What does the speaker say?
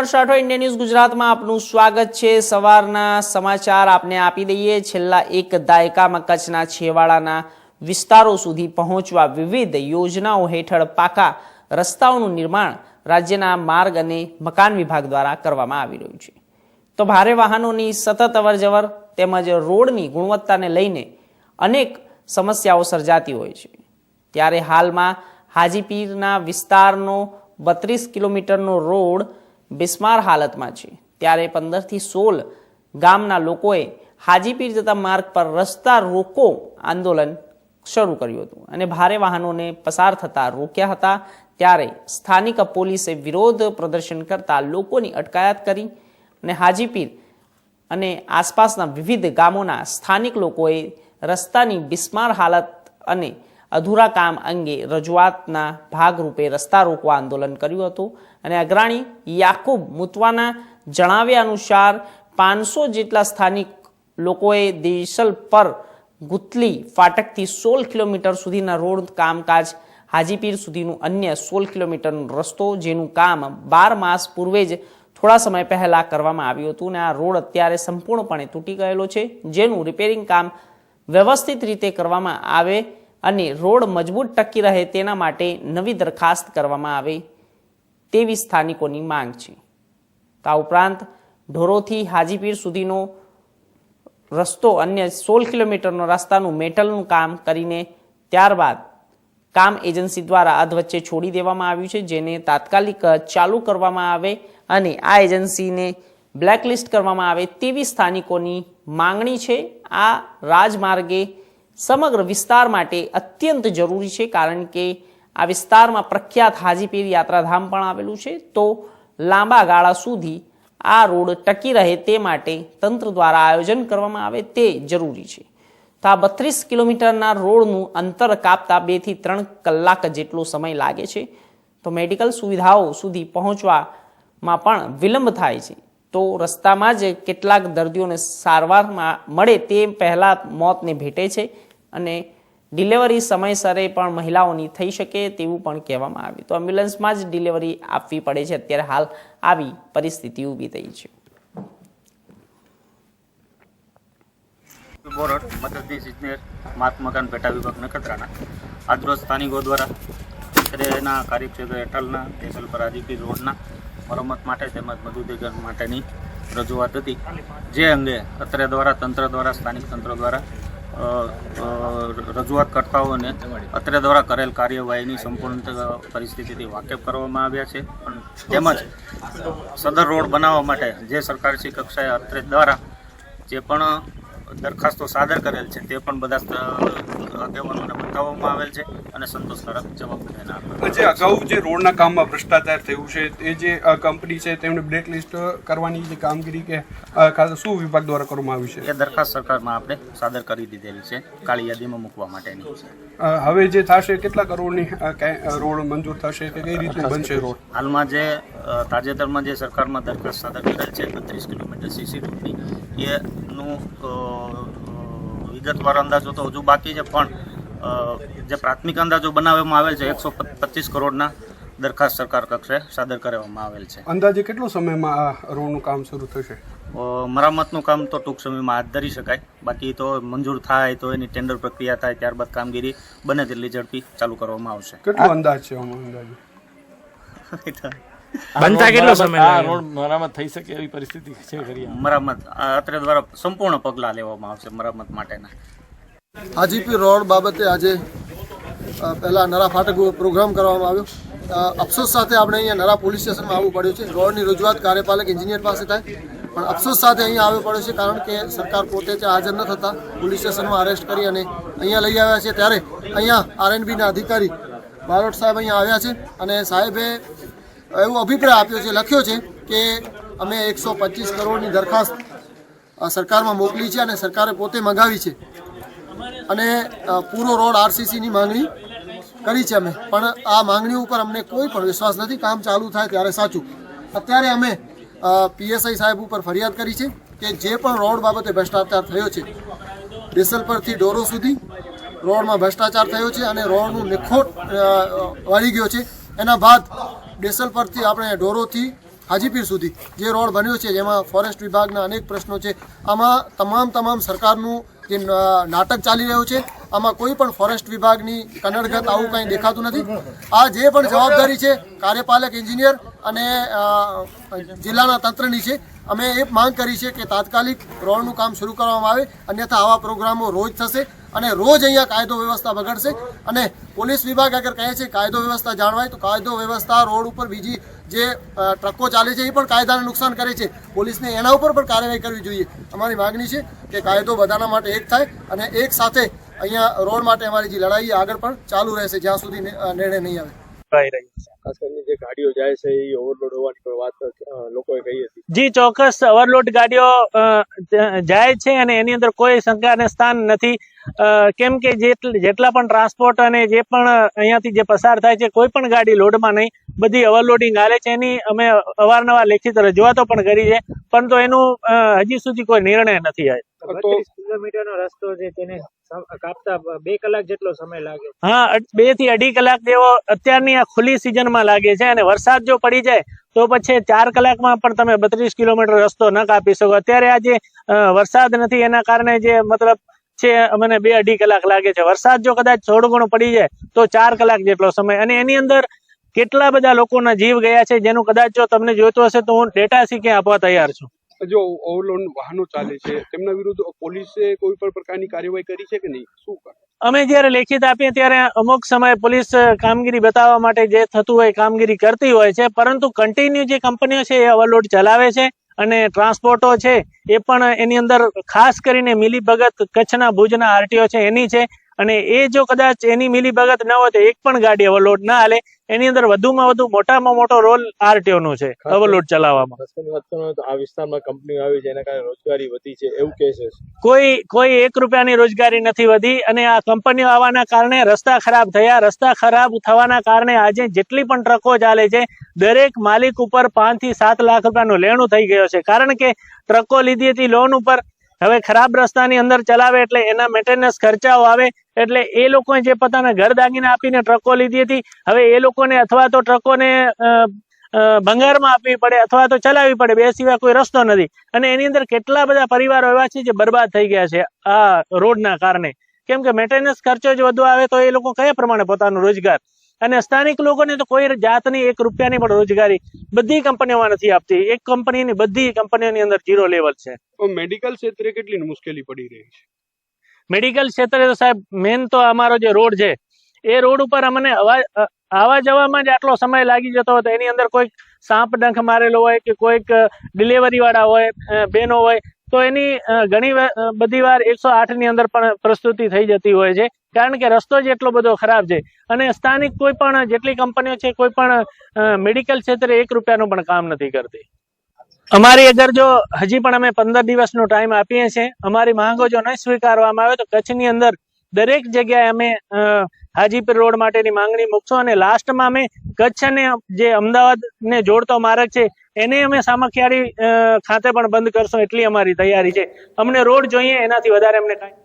Rathod India news ગુજરાતમાં આપનું સ્વાગત છે. સવારના સમાચાર આપને આપી દઈએ. છેલ્લા એક દાયકામાં કચ્છના છેવાડાના વિસ્તારો સુધી પહોંચવા વિવિધ યોજનાઓ હેઠળ પાકા રસ્તાઓનું નિર્માણ રાજ્યના માર્ગ અને મકાન વિભાગ દ્વારા કરવામાં આવી રહ્યું છે. તો ભારે વાહનોની સતત અવરજવર તેમજ રોડની ગુણવત્તાને લઈને અનેક સમસ્યાઓ સર્જાતી હોય છે. ત્યારે હાલમાં હાજીપીરના વિસ્તારનો બત્રીસ કિલોમીટરનો રોડ બિસ્માર હાલતમાં છે. ત્યારે પંદરથી સોળ ગામના લોકોએ હાજીપીર જતા માર્ગ પર રસ્તા રોકો આંદોલન શરૂ કર્યું હતું અને ભારે વાહનોને પસાર થતા રોક્યા હતા. ત્યારે સ્થાનિક પોલીસે વિરોધ પ્રદર્શન કરતા લોકોની અટકાયત કરી અને હાજીપીર અને આસપાસના વિવિધ ગામોના સ્થાનિક લોકોએ રસ્તાની બિસ્માર હાલત અને અધૂરા કામ અંગે રજૂઆતના ભાગરૂપે રસ્તા રોકવા આંદોલન કર્યું હતું અને અગ્રણી યાકુબ મુતવાના જણાવ્યા અનુસાર પાંચસો જેટલા સ્થાનિક લોકોએ દેશલ પર ગુતલી ફાટકથી સોળ કિલોમીટર સુધીના રોડ કામકાજ, હાજીપીર સુધીનું અન્ય સોળ કિલોમીટરનો રસ્તો જેનું કામ બાર માસ પૂર્વે જ થોડા સમય પહેલા કરવામાં આવ્યું હતું અને આ રોડ અત્યારે સંપૂર્ણપણે તૂટી ગયેલો છે. જેનું રિપેરિંગ કામ વ્યવસ્થિત રીતે કરવામાં આવે અને રોડ મજબૂત ટકી રહે તેના માટે નવી દરખાસ્ત કરવામાં આવે તેવી સ્થાનિકોની માંગ છે. આ ઉપરાંત ઢોરોથી હાજીપીર સુધીનો રસ્તો અન્ય સોળ કિલોમીટરનો રસ્તાનું મેટલનું કામ કરીને ત્યારબાદ કામ એજન્સી દ્વારા અધવચ્ચે છોડી દેવામાં આવ્યું છે, જેને તાત્કાલિક ચાલુ કરવામાં આવે અને આ એજન્સીને બ્લેકલિસ્ટ કરવામાં આવે તેવી સ્થાનિકોની માંગણી છે. આ રાજમાર્ગે સમગ્ર વિસ્તાર માટે અત્યંત જરૂરી છે, કારણ કે આ વિસ્તારમાં પ્રખ્યાત હાજીપીર યાત્રાધામ પણ આવેલું છે. તો લાંબા ગાળા સુધી આ રોડ ટકી રહે તે માટે તંત્ર દ્વારા આયોજન કરવામાં આવે તે જરૂરી છે. તો આ બત્રીસ કિલોમીટરના રોડનું અંતર કાપતા બેથી ત્રણ કલાક જેટલો સમય લાગે છે. તો મેડિકલ સુવિધાઓ સુધી પહોંચવામાં પણ વિલંબ થાય છે. તો રસ્તામાં જ કેટલાક દર્દીઓને સારવારમાં મળે તે પહેલાં મોતને ભેટે છે. અને ડિલિવરી સમયસરે પણ મહિલાઓની થઈ શકે તેવું પણ કહેવામાં આવ્યું. તો એમ્બ્યુલન્સમાં જ ડિલિવરી આપવી પડે છે. અત્યારે હાલ આવી પરિસ્થિતિ ઊભી થઈ છે. બોરડ, મદદનીશ ઇજનેર માત મકાન પેટા વિભાગ નખત્રાણા. આજરોજ સ્થાનિકો દ્વારા અત્રેના કાર્યક્ષેત્ર હેઠળના દેસલ પર રોડના મરમત માટે તેમજ મજૂરીકરણ માટેની રજૂઆત હતી. જે અંગે અત્રે દ્વારા તંત્ર દ્વારા, સ્થાનિક તંત્ર દ્વારા અ, અ, રજૂઆત કરતાઓને અત્રે દ્વારા કરેલ કાર્યવાહીની સંપૂર્ણ પરિસ્થિતિથી વાકેફ કરવામાં આવ્યા છે. તેમજ સદર રોડ બનાવવા માટે જે સરકારશ્રી કક્ષાએ અત્રે દ્વારા જે પણ દરખાસ્તો સાદર કરેલ છે તે પણ બધા આગેવાનોને બતાવવામાં આવેલ છે અને સંતોષકારક જવાબ બધાને જે અગાઉ જે રોડના કામમાં ભ્રષ્ટાચાર થયું છે એ જે કંપની છે તેમને બ્લેકલિસ્ટ કરવાની જે કામગીરી કે શું વિભાગ દ્વારા કરવામાં આવી છે? એ દરખાસ્ત સરકારમાં આપણે સાદર કરી દીધેલી છે કાળી યાદીમાં મૂકવા માટેની. હવે જે થશે કેટલા કરોડની રોડ મંજૂર થશે કે કઈ રીતનું બનશે રોડ? હાલમાં જે તાજેતરમાં જે સરકારમાં દરખાસ્ત સાદર કરેલ છે બત્રીસ કિલોમીટર સીસી રોડની એનું વિગતવાર અંદાજો તો હજુ બાકી છે પણ જે પ્રાથમિક અંદાજો બનાવવામાં આવેલ છે એકસો પચીસ કરોડના દરખાસ્ત સરકાર કક્ષે સાદર કરવામાં આવેલ છે. અંદાજે કેટલો સમયમાં આ રોડનું કામ શરૂ થશે? મરામતનું કામ તો ટૂંક સમયમાં હાથ ધરી શકાય. બાકી તો મંજૂર થાય તો એની ટેન્ડર પ્રક્રિયા થાય ત્યારબાદ કામગીરી બને તેટલી ઝડપી ચાલુ કરવામાં આવશે. કેટલો અંદાજ છે અંદાજે? બનતા કેટલો સમય આ રોડ મરામત થઈ શકે એવી પરિસ્થિતિ છે મરામત અત્રે દ્વારા સંપૂર્ણ પગલાં લેવામાં આવશે મરામત માટેના. હાજીપી રોડ બાબતે આજે પહેલા નરા ફાટક પ્રોગ્રામ કરવામાં આવ્યો. અફસોસ સાથે આપણે અહીંયા નરા પોલીસ સ્ટેશનમાં આવવું પડ્યું છે. રોડની રજૂઆત કાર્યપાલક એન્જિનિયર પાસે થાય. પણ અફસોસ સાથે અહીંયા આવવું પડ્યું છે કારણ કે સરકાર પોતે ત્યાં હાજર ન થતા પોલીસ સ્ટેશનમાં અરેસ્ટ કરી અને અહીંયા લઈ આવ્યા છે. ત્યારે અહીંયા આરએનબીના અધિકારી બારોટ સાહેબ અહીંયા આવ્યા છે અને સાહેબે એવો અભિપ્રાય આપ્યો છે, લખ્યો છે કે અમે એકસો પચીસ કરોડની દરખાસ્ત સરકારમાં મોકલી છે અને સરકારે પોતે મંગાવી છે. અને પૂરો રોડ આરસીસીની માંગણી કરી છે અમે. પણ આ માંગણી ઉપર અમને કોઈ પણ વિશ્વાસ નથી, કામ ચાલુ થાય ત્યારે સાચું. અત્યારે અમે પીએસઆઈ સાહેબ ઉપર ફરિયાદ કરી છે કે જે પણ રોડ બાબતે ભ્રષ્ટાચાર થયો છે બેસલ પરથી ડોરો સુધી રોડમાં ભ્રષ્ટાચાર થયો છે અને રોડનું નિખોટ વળી ગયો છે. એના બાદ ડેસલ પરથી આપણે ડોરોથી હાજીપીર સુધી જે રોડ બન્યો છે, જેમાં ફોરેસ્ટ વિભાગના અનેક પ્રશ્નો છે. આમાં તમામ તમામ સરકારનું જે નાટક ચાલી રહ્યું છે. આમાં કોઈ પણ ફોરેસ્ટ વિભાગની કનડગત આવું કંઈ દેખાતું નથી. આ જે પણ જવાબદારી છે, કાર્યપાલક એન્જિનિયર અને જિલ્લાના તંત્રની છે, અમે એ માંગ કરી છે કે તાત્કાલિક રોડનું કામ શરૂ કરવામાં આવે, અન્યથા આવા પ્રોગ્રામો રોજ થશે અને રોજ અહીંયા કાયદો વ્યવસ્થા બગડશે. અને પોલીસ વિભાગ અગર કહે છે કાયદો વ્યવસ્થા જાળવાય તો કાયદો વ્યવસ્થા રોડ ઉપર બીજી જે ટ્રકો ચાલે છે એ પણ કાયદાને નુકસાન કરે છે. પોલીસને એના ઉપર પણ કાર્યવાહી કરવી જોઈએ. અમારી માગણી છે કે કાયદો બધાના માટે એક થાય અને એક સાથે અહીંયા રોડ માટે અમારી જે લડાઈ આગળ પણ ચાલુ રહેશે જ્યાં સુધી નિર્ણય નહીં આવે. જે ગાડીઓ જાય છે એ ઓવરલોડ હોવાની પણ વાત લોકોએ કહી હતી. જી ચોક્કસ ઓવરલોડ ગાડીઓ જાય છે અને એની અંદર કોઈ શંકાને સ્થાન નથી. અ, કેમ કે જેટલ- જેટલા પણ ટ્રાન્સપોર્ટ અને જે પણ અહીંયાથી જે પસાર થાય છે કોઈ પણ ગાડી લોડમાં નહીં. બધી ઓવરલોડિંગ હાલે છે એની અમે અવારનવાર લેખિત રજૂઆતો પણ કરી છે પરંતુ એનું હજી સુધી કોઈ નિર્ણય નથી આવ્યો. તો કિલોમીટરનો રસ્તો છે તેને કાપતા બે કલાક જેટલો સમય લાગે. હા બેથી અઢી કલાક જેવો અત્યારની આ ખુલ્લી સિઝનમાં લાગે છે અને વરસાદ જો પડી જાય તો પછી ચાર કલાકમાં પણ તમે બત્રીસ કિલોમીટર રસ્તો ન કાપી શકો. અત્યારે આજે અ, વરસાદ નથી એના કારણે જે મતલબ છે અમને બે અઢી કલાક લાગે છે. વરસાદ જો કદાચ થોડું ઘણું પડી જાય તો ચાર કલાક જેટલો સમય. અને એની અંદર કેટલા બધા લોકોના જીવ ગયા છે જેનું કદાચ જો તમને જોઈતું હશે તો હું ડેટા શીખે આપવા તૈયાર છું. જો ઓવરલોડ વાહનો ચાલે છે તેમના વિરુદ્ધ પોલીસે કોઈ પણ પ્રકારની કાર્યવાહી કરી છે કે નહીં? શું અમે જ્યારે લેખિત આપીએ ત્યારે અમુક સમયે પોલીસ કામગીરી બતાવવા માટે જે થતું હોય કામગીરી કરતી હોય છે પરંતુ કન્ટિન્યુ જે કંપનીઓ છે એ ઓવરલોડ ચલાવે છે અને ટ્રાન્સપોર્ટો છે એ પણ એની અંદર ખાસ કરીને મિલીભગત કચ્છના ભુજના આરટીઓ છે એની છે અને એ જો કદાચ એની મિલીભગત ન હોય તો એક પણ ગાડી ઓવરલોડ ના હાલે. એની અંદર વધુમાં વધુ મોટામાં મોટો રોલ આરટીઓ નો છે ઓવરલોડ ચલાવવામાં. આ વિસ્તારમાં કંપની આવી છે એના કારણે રોજગારી વધી છે એવું કહે છે. કોઈ કોઈ એક રૂપિયાની રોજગારી નથી વધી અને આ કંપનીઓ આવવાના કારણે રસ્તા ખરાબ થયા. રસ્તા ખરાબ થવાના કારણે આજે જેટલી પણ ટ્રકો ચાલે છે દરેક માલિક ઉપર પાંચથી સાત લાખ રૂપિયાનું લેણું થઈ ગયો છે. કારણ કે ટ્રકો લીધી હતી લોન ઉપર. હવે ખરાબ રસ્તાની અંદર ચલાવે એટલે એના મેન્ટેનન્સ ખર્ચાઓ આવે. એટલે એ લોકોએ જે પોતાના ઘર દાગીના આપીને ટ્રકો લીધી હતી, હવે એ લોકોને અથવા તો ટ્રકોને ભંગારમાં આપવી પડે અથવા તો ચલાવવી પડે, બે સિવાય કોઈ રસ્તો નથી. અને એની અંદર કેટલા બધા પરિવારો એવા છે જે બરબાદ થઈ ગયા છે આ રોડના કારણે. કેમ કે મેન્ટેનન્સ ખર્ચો જ વધુ આવે તો એ લોકો કયા પ્રમાણે પોતાનો રોજગાર? અને સ્થાનિક લોકોને તો કોઈ જાતની એક રૂપિયાની પણ રોજગારી બધી કંપનીઓમાં નથી આપતી. એક કંપનીની બધી કંપનીઓની અંદર જીરો લેવલ છે. મેડિકલ ક્ષેત્રે કેટલી મુશ્કેલી પડી રહી છે? મેડિકલ ક્ષેત્રે તો સાહેબ મેન તો અમારો જે રોડ છે, એ રોડ ઉપર અમને આવવા જવામાં જ આટલો સમય લાગી જતો હતો. એની અંદર કોઈક સાપ ડંખ મારેલો હોય કે કોઈક ડિલિવરી વાળા હોય બહેનો હોય, તો એની ઘણી બધી વાર એકસો ની અંદર પણ પ્રસ્તુતિ થઈ જતી હોય છે. કારણ કે રસ્તો જ એટલો બધો ખરાબ છે. અને સ્થાનિક કોઈ પણ, જેટલી કંપનીઓ છે, કોઈ પણ મેડિકલ ક્ષેત્રે એક રૂપિયાનું પણ કામ નથી કરતી. અમારી અગર જો હજી પણ અમે પંદર દિવસનો ટાઈમ આપીએ છીએ, અમારી માંગો જો નહીં સ્વીકારવામાં આવે તો કચ્છની અંદર દરેક જગ્યાએ અમે હાજીપીર રોડ માટેની માંગણી મૂકશું અને લાસ્ટમાં અમે કચ્છ અને જે અમદાવાદને જોડતો માર્ગ છે, એને અમે સામખિયાળી ખાતે પણ બંધ કરશું એટલી અમારી તૈયારી છે. અમને રોડ જોઈએ, એનાથી વધારે અમને કાંઈ